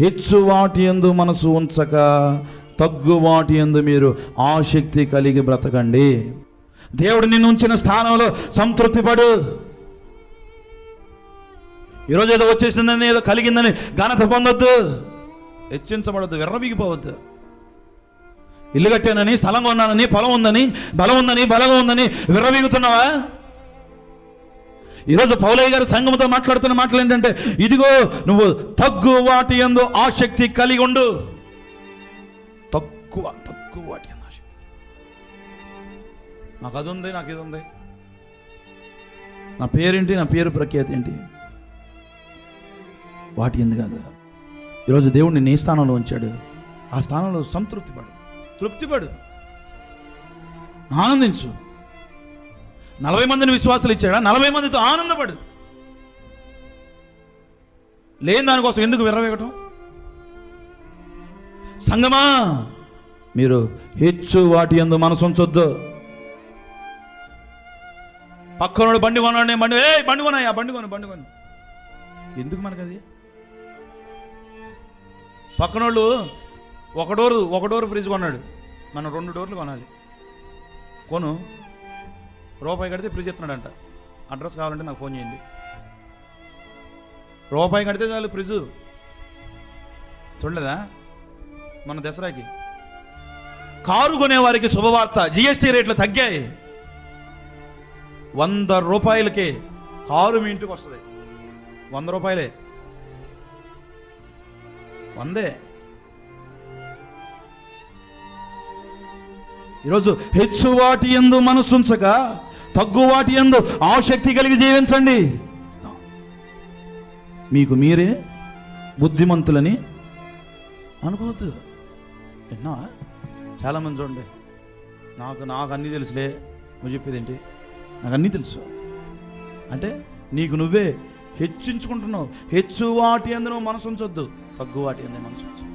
హెచ్చు వాటి ఎందు మనసు ఉంచక తగ్గు వాటి ఎందు మీరు ఆసక్తి కలిగి బ్రతకండి. దేవుడు నిన్ను ఉంచిన స్థానంలో సంతృప్తి పడు. ఈరోజు ఏదో వచ్చేసిందని ఏదో కలిగిందని ఘనత పొందొద్దు. హెచ్చించబడద్దు విర్రబిగిపోవద్దు ఇల్లు కట్టానని స్థలం కొన్నానని పొలం ఉందని బలం ఉందని బలంగా ఉందని విర్రబీగుతున్నావా ఈరోజు పౌలయ్య గారు సంఘంతో మాట్లాడుతున్న మాటలు ఏంటంటే ఇదిగో నువ్వు తగ్గు వాటి ఎందు ఆసక్తి కలిగి ఉండు. తక్కువ తక్కువ వాటి ఎందు ఆసక్తి. నాకు అది ఉంది నాకు ఇది ఉంది నా పేరేంటి నా పేరు ప్రఖ్యాతి ఏంటి? వాటి ఎందు కాదు. ఈరోజు దేవుడిని నీ స్థానంలో ఉంచాడు. ఆ స్థానంలో సంతృప్తిపడు. తృప్తిపడు. ఆనందించు. నలభై మందిని విశ్వాసాలు ఇచ్చాడా? నలభై మందితో ఆనందపడు. లేని దానికోసం ఎందుకు విరవేయటం సంగమా మీరు హెచ్చు వాటి ఎందు మనసు ఉంచొద్దు. పక్కనోడు బండి కొనండి బండి ఏ బండి కొనాయి ఆ బండి కొను బండి కొను. ఎందుకు మనకు అది పక్కనోళ్ళు ఒక డోరు ఒక డోర్ ఫ్రిడ్జ్ కొన్నాడు. మనం రెండు డోర్లు కొనాలి. కొను. రూపాయి కడితే ఫ్రిడ్జ్ ఇస్తున్నాడంట అడ్రస్ కావాలంటే నాకు ఫోన్ చేయండి. రూపాయి కడితే చాలు ఫ్రిడ్జ్. చూడలేదా? మన దసరాకి. కారు కొనేవారికి శుభవార్త జిఎస్టీ రేట్లు తగ్గాయి. వంద రూపాయలకే కారు మీ ఇంటికి వస్తుంది. వంద రూపాయలే. వందే. ఈరోజు హెచ్చు వాటి ఎందు మనసుంచక తగ్గు వాటి ఎందు ఆసక్తి కలిగి జీవించండి. మీకు మీరే బుద్ధిమంతులని అనుకోవద్దు. విన్నా చాలామంది చూడండి నాకు నాకు అన్నీ తెలుసులే నువ్వు చెప్పేది ఏంటి నాకు అన్నీ తెలుసు. అంటే నీకు నువ్వే హెచ్చించుకుంటున్నావు. హెచ్చు వాటి అందు నువ్వు మనసు ఉంచొద్దు. తగ్గు వాటి అందే మనసు ఉంచు